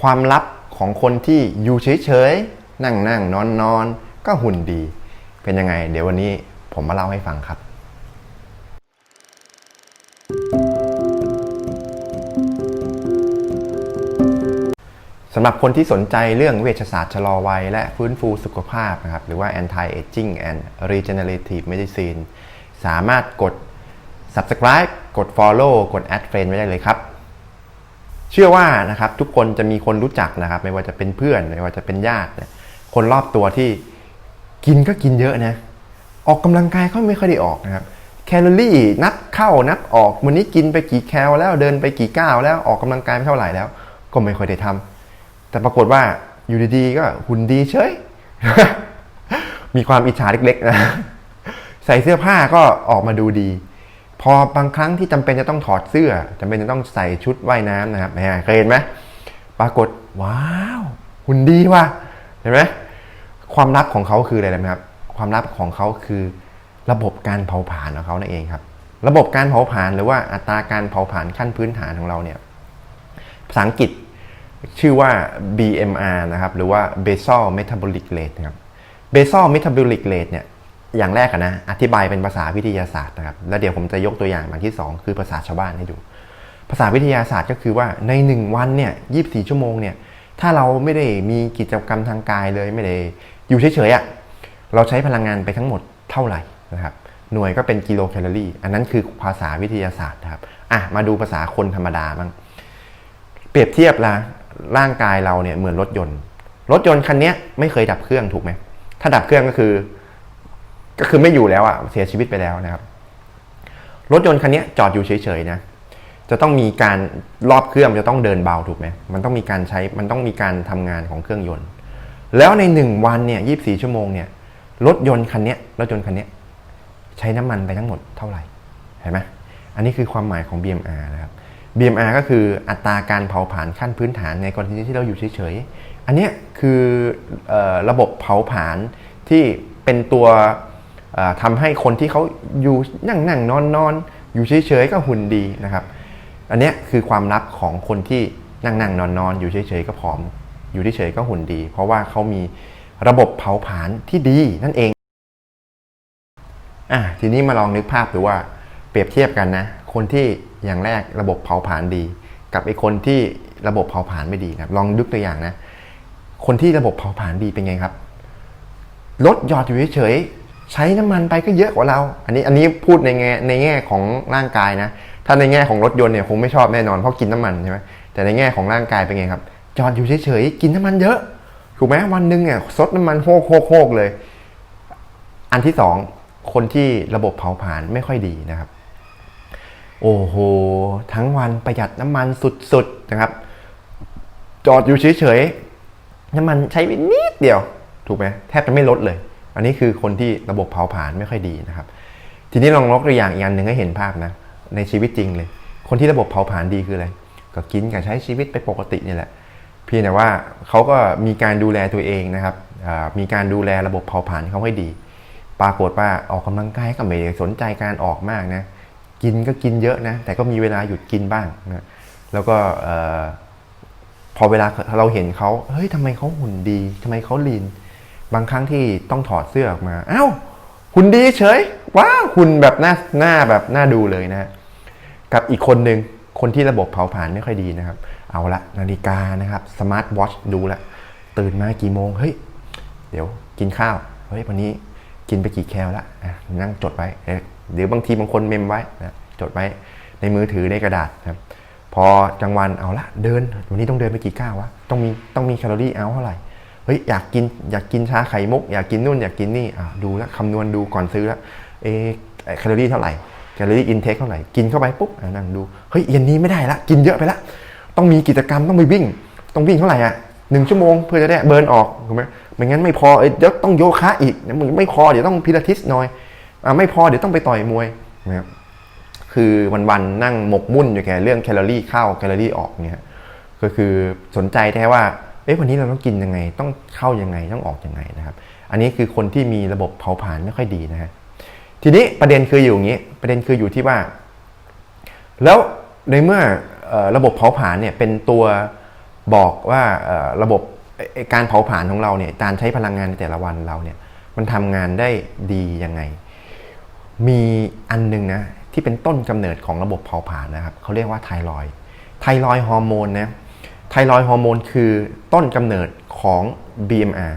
ความลับของคนที่อยู่เฉยๆ นั่งนั่งนอนนอนก็หุ่นดี เป็นยังไง เดี๋ยววันนี้ผมมาเล่าให้ฟังครับ สำหรับคนที่สนใจเรื่องเวชศาสตร์ชะลอวัย และฟื้นฟูสุขภาพนะครับ หรือว่า anti aging and regenerative medicine สามารถกด subscribe กด follow กด add friend ไว้ได้เลยครับ เชื่อว่านะครับทุกคนจะมีคนรู้จักนะครับ ไม่ว่าจะเป็นเพื่อนไม่ว่าจะเป็นญาติคนรอบตัวที่กินก็กินเยอะนะออกกำลังกายก็ไม่ค่อยได้ออกนะครับแคลอรี่นับเข้านับออกวันนี้กินไปกี่แคลแล้วเดินไปกี่ก้าวแล้วออกกำลังกายไปเท่าไหร่แล้ว ก็ไม่ค่อยได้ทำแต่ปรากฏว่าอยู่ดีๆก็หุ่นดีเฉยมีความอิจฉาเล็กๆนะใส่เสื้อผ้าก็ออกมาดูดี พอบางครั้งที่จำเป็นจะต้องถอดเสื้อจำเป็นจะต้องใส่ชุดว่ายน้ำนะครับเคยเห็นไหมปรากฏว้าวหุ่นดีว่ะเห็นไหมความลับของเขาคืออะไรนะครับความลับของเขาคือระบบการเผาผลาญของเขานั่นเองครับ ระบบการเผาผลาญหรือว่าอัตราการเผาผลาญขั้นพื้นฐานของเราเนี่ยภาษาอังกฤษชื่อว่า BMR นะครับหรือว่า basal metabolic rate นะครับ basal metabolic rate เนี่ย อย่างแรกนะอธิบายเป็นภาษาวิทยาศาสตร์นะครับแล้วเดี๋ยวผมจะยกตัวอย่างอย่างที่ 2 คือภาษาชาวบ้านให้ดู ภาษาวิทยาศาสตร์ก็คือว่าใน 1 วันเนี่ย24ชั่วโมงเนี่ยถ้าเราไม่ได้มีกิจกรรมทางกายเลยไม่ได้อยู่เฉยๆอะเราใช้พลังงานไปทั้งหมดเท่าไหร่นะครับหน่วยก็เป็นกิโลแคลอรี่ อันนั้นคือภาษาวิทยาศาสตร์นะครับอะมาดูภาษาคนธรรมดาบ้างเปรียบเทียบละร่างกายเราเนี่ยเหมือนรถยนต์ รถยนต์คันนี้ไม่เคยดับเครื่องถูกไหมถ้าดับเครื่องก็คือ ก็คือไม่อยู่แล้วอะเสียชีวิตไปแล้วนะครับ รถยนต์คันนี้จอดอยู่เฉยๆนะจะต้องมีการรอบเครื่องจะต้องเดินเบาถูกไหมมันต้องมีการใช้มันต้องมีการทำงานของเครื่องยนต์ แล้วในหนึ่งวันเนี่ยยีชั่วโมงเนี่ยรถยนต์คันนี้รถยนต์คันนี้ใช้น้ำมันไปทั้งหมดเท่าไหร่เห็นไหมอันนี้คือความหมายของ BMR นะครับ BMR ก็คืออัตราการเผาผลาญขั้นพื้นฐานในกรณีที่เราอยู่เฉยๆ อันนี้คือออระบบเผาผลาญที่เป็นตัว ทำให้คนที่เขาอยู่นั่งนั่งนอนนอนอยู่เฉยๆก็หุ่นดีนะครับ อันนี้คือความลับของคนที่นั่งนั่งนอนนอนอยู่เฉยๆก็ผอม อยู่เฉยๆก็หุ่นดี เพราะว่าเขามีระบบเผาผลาญที่ดีนั่นเองอะทีนี้มาลองนึกภาพดูว่าเปรียบเทียบกันนะ คนที่อย่างแรกระบบเผาผลาญดี กับไอ้คนที่ระบบเผาผลาญไม่ดีนะลองยกตัวอย่างนะ คนที่ระบบเผาผลาญดีเป็นไงครับรถหยอดอยู่เฉย ใช้น้ำมันไปก็เยอะกว่าเรา อันนี้อันนี้พูดในแง่ในแง่ของร่างกายนะ ถ้าในแง่ของรถยนต์เนี่ยคงไม่ชอบแน่นอนเพราะกินน้ำมันใช่ไหมแต่ในแง่ของร่างกายเป็นไงครับ จอดอยู่เฉยๆกินน้ำมันเยอะ ถูกไหมวันหนึ่งเนี่ยซดน้ำมันโฮกโฮกโฮกเลย อันที่สองคนที่ระบบเผาผลาญไม่ค่อยดีนะครับ โอ้โห ทั้งวันประหยัดน้ำมันสุดๆนะครับ จอดอยู่เฉยๆน้ำมันใช้ไปนิดเดียว ถูกไหมแทบจะไม่ลดเลย อันนี้คือคนที่ระบบเผาผลาญไม่ค่อยดีนะครับ ทีนี้ลองยกตัวอย่างอีกอันหนึ่งให้เห็นภาพนะ ในชีวิตจริงเลย คนที่ระบบเผาผลาญดีคืออะไร ก็กินกับใช้ชีวิตไปปกตินี่แหละ เพียงแต่ว่าเขาก็มีการดูแลตัวเองนะครับ มีการดูแลระบบเผาผลาญเขาให้ดี ปรากฏว่าออกกำลังกายก็ไม่สนใจการออกมากนะ กินก็กินเยอะนะ แต่ก็มีเวลาหยุดกินบ้างนะ แล้วก็พอเวลาเราเห็นเขาเฮ้ยทำไมเขาหุ่นดีทำไมเขาลีน บางครั้งที่ต้องถอดเสื้อออกมา เอ้าหุ่นดีเฉย ว้าหุ่นแบบหน้าหน้าแบบหน้าดูเลยนะกับอีกคนหนึ่งคนที่ระบบเผาผลาญไม่ค่อยดีนะครับ เอาละนาฬิกานะครับสมาร์ทวอชดูละตื่นมากี่โมง เฮ้ย เดี๋ยวกินข้าว เฮ้ยวันนี้กินไปกี่แคลละอะนั่งจดไว้ เดี๋ยวบางทีบางคนเมมไว้นะจดไว้ในมือถือในกระดาษนะครับ พอกลางวันเอาละเดิน วันนี้ต้องเดินไปกี่ก้าววะ ต้องมีต้องมีแคลอรี่เอาเท่าไหร่ ฮ้ยอยากกินอยากกินชาไข่มุก อยากกินนู่นอยากกินนี่อะดูแล้วคำนวณดูก่อนซื้อแล้วเอแคลอรี่เท่าไหร่แคลอรี่อินเทคเท่าไหร่กินเข้าไปปุ๊บนั่งดูเฮ้ยเย็นนี้ไม่ได้ละกินเยอะไปละต้องมีกิจกรรมต้องไปวิ่ง ต้องวิ่งเท่าไหร่อะหนึ่งชั่วโมงเพื่อจะได้เบิร์นออกถูกไหมไม่งั้นไม่พอเดี๋ยวต้องโยคะอีกมึงไม่พอเดี๋ยวต้องพิลาทิสหน่อยอะไม่พอเดี๋ยวต้องไปต่อยมวยนะครับคือวันๆนั่งหมกมุ่นอยู่แค่เรื่องแคลอรี่เข้าแคลอรี่ออกเนี่ยก็คือสนใจแค่ว่า อ๊ะวันนี้เราต้องกินยังไง ต้องเข้ายังไงต้องออกยังไงนะครับ อันนี้คือคนที่มีระบบเผาผลาญไม่ค่อยดีนะฮะทีนี้ประเด็นคืออยู่อย่างนี้ ประเด็นคืออยู่ที่ว่า แล้วในเมื่อระบบเผาผลาญเนี่ยเป็นตัวบอกว่าระบบการเผาผลาญของเราเนี่ยการใช้พลังงานในแต่ละวันเราเนี่ยมันทำงานได้ดียังไง มีอันหนึงนะที่เป็นต้นกำเนิดของระบบเผาผลาญนะครับเขาเรียกว่าไทรอยไทรอยฮอร์โมนนะ ไทรอยฮอร์โมนคือต้นกำเนิดของ BMR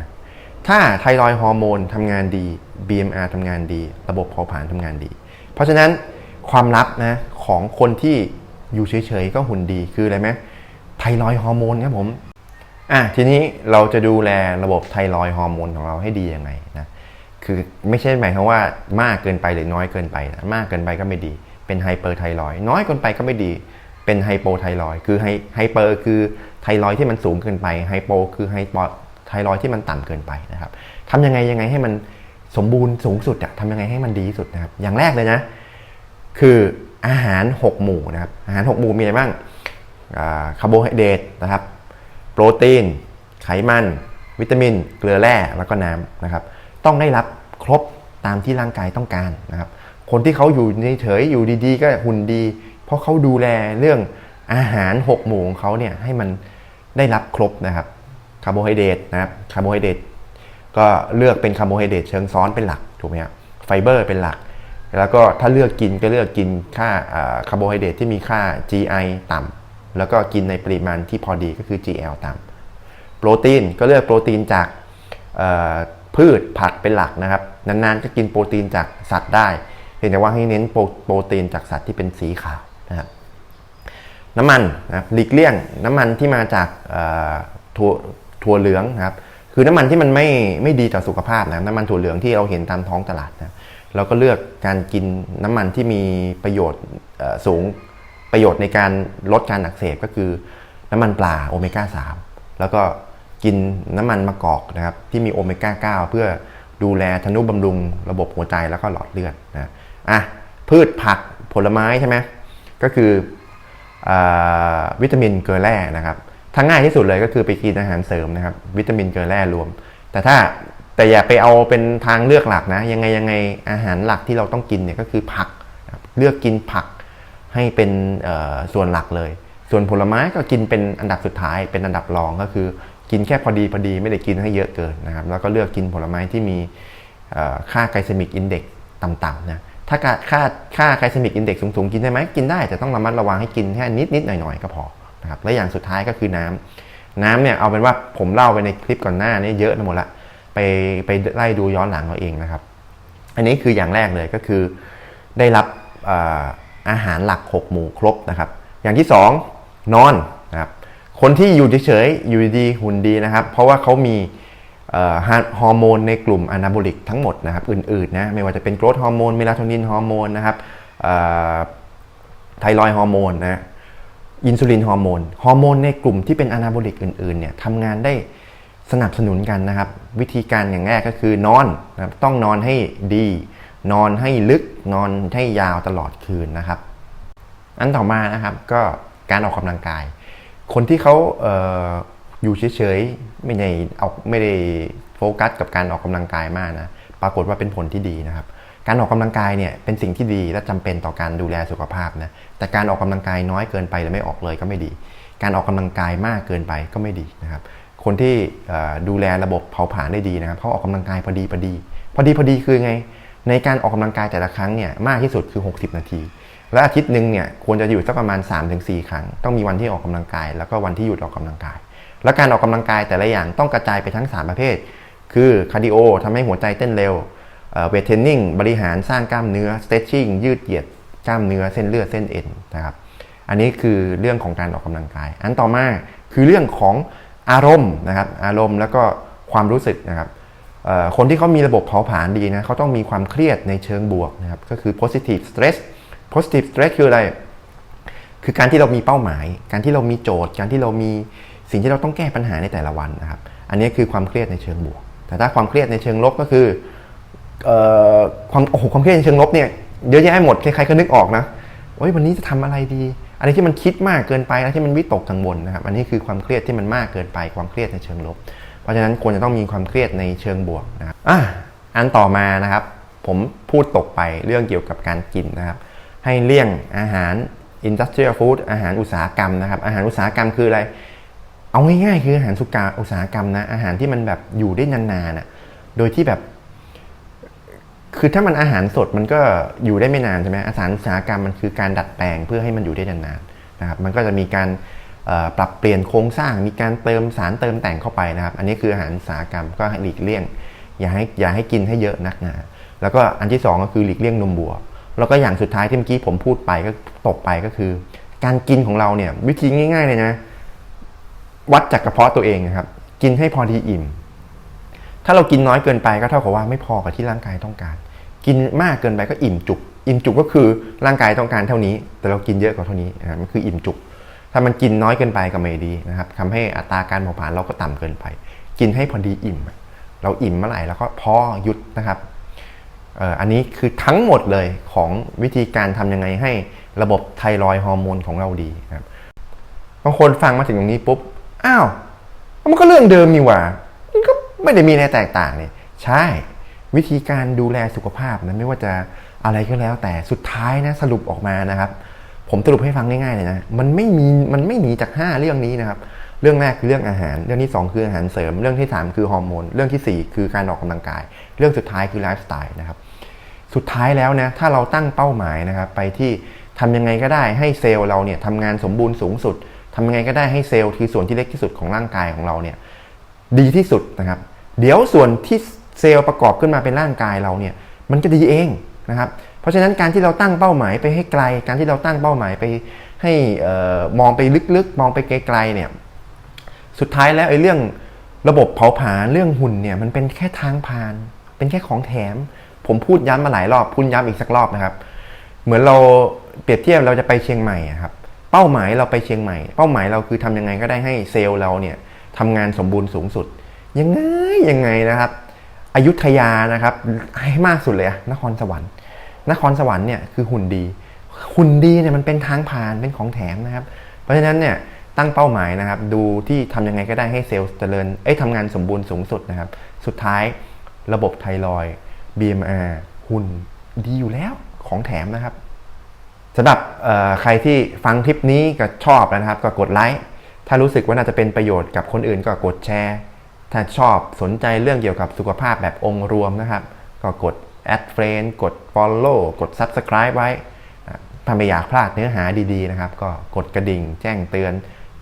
ถ้าไทรอยฮอร์โมนทำงานดี BMR ทำงานดี ระบบเผาผลาญทำงานดี เพราะฉะนั้นความลับนะของคนที่อยู่เฉยๆก็หุ่นดีคืออะไรไหมไทรอยฮอร์โมนครับผมอะทีนี้เราจะดูแลระบบไทรอยฮอร์โมนของเราให้ดียังไงนะคือไม่ใช่หมายความว่ามากเกินไปหรือน้อยเกินไปนะมากเกินไปก็ไม่ดี เป็นไฮเปอร์ไทรอยน้อยเกินไปก็ไม่ดี เป็นไฮโปไทรอยคือไฮไฮเปอร์คือไทรอยที่มันสูงเกินไปไฮโปคือไฮปอไทรอยที่มันต่ำเกินไปนะครับทำยังไงยังไงให้มันสมบูรณ์สูงสุดอะทำยังไงให้มันดีสุดนะครับ อย่างแรกเลยนะ คืออาหาร 6 หมู่นะครับ อาหาร 6 หมู่มีอะไรบ้างคาร์โบไฮเดรตนะครับ โปรตีน ไขมัน วิตามิน เกลือแร่ แล้วก็น้ำนะครับ ต้องได้รับครบตามที่ร่างกายต้องการนะครับ คนที่เขาอยู่เฉยอยู่ดีๆ ก็หุ่นดี ราะเขาดูแลเรื่องอาหาร 6 หมู่ของเขาเนี่ยให้มันได้รับครบนะครับคาร์โบไฮเดรตนะครับคาร์โบไฮเดรตก็เลือกเป็นคาร์โบไฮเดรตเชิงซ้อนเป็นหลักถูกไหมครับไฟเบอร์เป็นหลัก แล้วก็ถ้าเลือกกินก็เลือกกินค่าคาร์โบไฮเดรตที่มีค่า GI ต่ำแล้วก็กินในปริมาณที่พอดีก็คือ GL ต่ำโปรตีนก็เลือกโปรตีนจากพืชผักเป็นหลักนะครับนานๆก็กินโปรตีนจากสัตว์ได้เพียงแต่ว่าให้เน้นโปรตีนจากสัตว์ที่เป็นสีขาว นะครับน้ำมันนะครับหลีกเลี่ยงน้ำมันที่มาจากถั่วถั่วเหลืองนะครับคือน้ำมันที่มันไม่ไม่ดีต่อสุขภาพนะน้ำมันถั่วเหลืองที่เราเห็นตามท้องตลาดนะเราก็เลือกการกินน้ำมันที่มีประโยชน์สูงประโยชน์ในการลดการอักเสบก็คือน้ำมันปลาโอเมก้า 3 แล้วก็กินน้ำมันมะกอกนะครับที่มีโอเมก้า 9 เพื่อดูแลทนุบำรุงระบบหัวใจแล้วก็หลอดเลือดนะอะพืชผักผลไม้ใช่ไหม ก็คืออวิตามินเกลือแร่นะครับถ้าง่ายที่สุดเลยก็คือไปกินอาหารเสริมนะครับ วิตามินเกลือแร่รวม แต่ถ้าแต่อย่าไปเอาเป็นทางเลือกหลักนะ ยังไงยังไงอาหารหลักที่เราต้องกินเนี่ยก็คือผักเลือกกินผักให้เป็นส่วนหลักเลย ส่วนผลไม้ก็กินเป็นอันดับสุดท้าย เป็นอันดับรองก็คือ กินแค่พอดีพอดีไม่ได้กินให้เยอะเกินนะครับ แล้วก็เลือกกินผลไม้ที่มีค่าไกลเซมิกอินเด็กต่ำๆนะ ถ้าค่าค่าคาไกลเซมิกอินเด็กสูงๆ กินได้ไหมกินได้แต่ต้องระมัดระวังให้กินแค่นิดนิดๆหน่อยๆ ก็พอนะครับและอย่างสุดท้ายก็คือน้ำน้ำเนี่ยเอาเป็นว่าผมเล่าไปในคลิปก่อนหน้านี้เยอะไปหมดละไปไปไล่ดูย้อนหลังเราเองนะครับ อันนี้คืออย่างแรกเลยก็คือได้รับออาหารหลัก 6 หมู่ครบนะครับ อย่างที่ 2 นอนนะครับคนที่อยู่เฉยๆอยู่ดีหุ่นดีนะครับ เพราะว่าเขามี ฮอร์โมนในกลุ่มอนาโบลิกทั้งหมดนะครับอื่นๆนะไม่ว่าจะเป็นโกรทฮอร์โมนเมลาโทนินฮอร์โมนนะครับไทรอยฮอร์โมนนะอินซูลินฮอร์โมนฮอร์โมนในกลุ่มที่เป็นอนาโบลิกอื่นๆเนี่ยทำงานได้สนับสนุนกันนะครับ วิธีการอย่างแรกก็คือนอนนะครับต้องนอนให้ดี นอนให้ลึกนอนให้ยาวตลอดคืนนะครับ อันต่อมานะครับก็การออกกำลังกาย คนที่เขาเอยู่เฉยๆไม่ได้เอาไม่ได้โฟกัสกับการออกกำลังกายมากนะปรากฏว่าเป็นผลที่ดีนะครับ การออกกำลังกายเนี่ยเป็นสิ่งที่ดีและจำเป็นต่อการดูแลสุขภาพนะแต่การออกกำลังกายน้อยเกินไปหรือไม่ออกเลยก็ไม่ดี การออกกำลังกายมากเกินไปก็ไม่ดีนะครับ คนที่ดูแลระบบเผาผลาญได้ดีนะครับเขาออกกำลังกายพอดีพอดี พอดีพอดีคือไง ในการออกกำลังกายแต่ละครั้งเนี่ยมากที่สุดคือ 60 นาทีและอาทิตย์หนึ่งเนี่ยควรจะอยู่สักประมาณ 3-4 ครั้ง ต้องมีวันที่ออกกำลังกาย แล้วก็วันที่หยุดออกกำลังกาย และการออกกำลังกายแต่ละอย่างต้องกระจายไปทั้ง 3 ประเภท คือคาร์ดิโอทำให้หัวใจเต้นเร็วเวทเทรนนิ่งบริหารสร้างกล้ามเนื้อสเต t ชิ่งยืดเหยียดกล้ามเนื้อเส้นเลือดเส้นเอ็นนะครับอันนี้คือเรื่องของการออกกำลังกาย อันต่อมาคือเรื่องของอารมณ์นะครับอารมณ์แล้วก็ความรู้สึกนะครับคนที่เขามีระบบเผาผลาญดีนะเขาต้องมีความเครียดในเชิงบวกนะครับก็คือ positive stress positive stress คืออะไร คือการที่เรามีเป้าหมาย การที่เรามีโจทย์ การที่เรามี สิ่งที่เราต้องแก้ปัญหาในแต่ละวันนะครับ อันนี้คือความเครียดในเชิงบวก แต่ถ้าความเครียดในเชิงลบก็คืออความโอ้โหความเครียดในเชิงลบเนี่ยเยอะแยะหมดใครๆก็นึกออกนะโอ้ยวันนี้จะทำอะไรดี อะไรที่มันคิดมากเกินไปแล้วที่มันวิตกกังวลนะครับ อันนี้คือความเครียดที่มันมากเกินไป ความเครียดในเชิงลบ เพราะฉะนั้นควรจะต้องมีความเครียดในเชิงบวกนะครับอะอันต่อมานะครับ ผมพูดตกไปเรื่องเกี่ยวกับการกินนะครับ ให้เลี่ยงอาหาร industrial food อาหารอุตสาหกรรมนะครับ อาหารอุตสาหกรรมคืออะไร เอาง่ายๆ คืออาหารสุกาอุตสาหกรรมนะอาหารที่มันแบบอยู่ได้นานๆน่ะโดยที่แบบ คือถ้ามันอาหารสดมันก็อยู่ได้ไม่นานใช่ไหมอาหารอุตสาหกรรมมันคือการดัดแปลงเพื่อให้มันอยู่ได้นานๆนะครับมันก็จะมีการปรับเปลี่ยนโครงสร้างมีการเติมสารเติมแต่งเข้าไปนะครับ อันนี้คืออาหารอุตสาหกรรมก็หลีกเลี่ยง อย่าให้อย่าให้กินให้เยอะนักนาแล้วก็อันที่สองก็คือหลีกเลี่ยงนมบัว แล้วก็อย่างสุดท้ายที่เมื่อกี้ผมพูดไปก็ตกไปก็คือ การกินของเราเนี่ยวิธีง่าย ๆ เลยนะ วัดจากกระเพาะตัวเองนะครับ กินให้พอดีอิ่ม ถ้าเรากินน้อยเกินไปก็เท่ากับว่าไม่พอกับที่ร่างกายต้องการ กินมากเกินไปก็อิ่มจุก อิ่มจุกก็คือร่างกายต้องการเท่านี้ แต่เรากินเยอะกว่าเท่านี้นะมันคืออิ่มจุก ถ้ามันกินน้อยเกินไปก็ไม่ดีนะครับทำให้อัตราการเผาผลาญเราก็ต่ำเกินไป กินให้พอดีอิ่ม เราอิ่มเมื่อไหร่แล้วก็พอหยุดนะครับอันนี้คือทั้งหมดเลยของวิธีการทำยังไงให้ระบบไทรอยฮอร์โมนของเราดีครับบางคนฟังมาถึงตรงนี้ปุ๊บ อ้าวมันก็เรื่องเดิมนี่หว่ามันก็ไม่ได้มีอะไรแตกต่างนี่ใช่ วิธีการดูแลสุขภาพนะไม่ว่าจะอะไรก็แล้ว แต่สุดท้ายนะสรุปออกมานะครับ ผมสรุปให้ฟังง่ายๆเลยนะมันไม่มีมันไม่หนีจาก 5 เรื่องนี้นะครับ เรื่องแรกคือเรื่องอาหาร เรื่องที่ 2 คืออาหารเสริม เรื่องที่ 3 คือฮอร์โมนเรื่องทีสี่4 คือการออกกำลังกาย เรื่องสุดท้ายคือไลฟ์สไตล์นะครับสุดท้ายแล้วนะถ้าเราตั้งเป้าหมายนะครับไปที่ทำยังไงก็ได้ให้เซลล์เราเนี่ยทำงานสมบูรณ์สูงสุด ทำยังไงก็ได้ให้เซลล์คือส่วนที่เล็กที่สุดของร่างกายของเราเนี่ยดีที่สุดนะครับ เดี๋ยวส่วนที่เซลล์ประกอบขึ้นมาเป็นร่างกายเราเนี่ยมันจะดีเองนะครับ เพราะฉะนั้นการที่เราตั้งเป้าหมายไปให้ไกล การที่เราตั้งเป้าหมายไปให้มองไปลึกๆ มองไปไกลๆเนี่ยสุดท้ายแล้วไอ้เรื่องระบบเผาผลาญเรื่องหุ่นเนี่ยมันเป็นแค่ทางผ่าน เป็นแค่ของแถม ผมพูดย้ำมาหลายรอบพูดย้ำอีกสักรอบนะครับ เหมือนเราเปรียบเทียบเราจะไปเชียงใหม่ครับ เป้าหมายเราไปเชียงใหม่ เป้าหมายเราคือทำยังไงก็ได้ให้เซลล์เราเนี่ยทำงานสมบูรณ์สูงสุด ยังไงยังไงนะครับอยุธยานะครับให้มากสุดเลยอะนครสวรรค์ นครสวรรค์เนี่ยคือหุ่นดี หุ่นดีเนี่ยมันเป็นทางผ่านเป็นของแถมนะครับ เพราะฉะนั้นเนี่ยตั้งเป้าหมายนะครับ ดูที่ทำยังไงก็ได้ให้เซลล์เจริญเอ้ยทำงานสมบูรณ์สูงสุดนะครับ สุดท้ายระบบไทรอย BMR หุ่นดีอยู่แล้วของแถมนะครับ สำหรับใครที่ฟังคลิปนี้ก็ชอบนะครับ ก็กดไลค์ ถ้ารู้สึกว่าน่าจะเป็นประโยชน์กับคนอื่นก็กดแชร์ ถ้าชอบสนใจเรื่องเกี่ยวกับสุขภาพแบบองค์รวมนะครับ ก็กด add friend กด follow กด subscribe ไว้ ถ้าไม่อยากพลาดเนื้อหาดีๆนะครับ ก็กดกระดิ่งแจ้งเตือน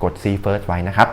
กด see first ไว้นะครับ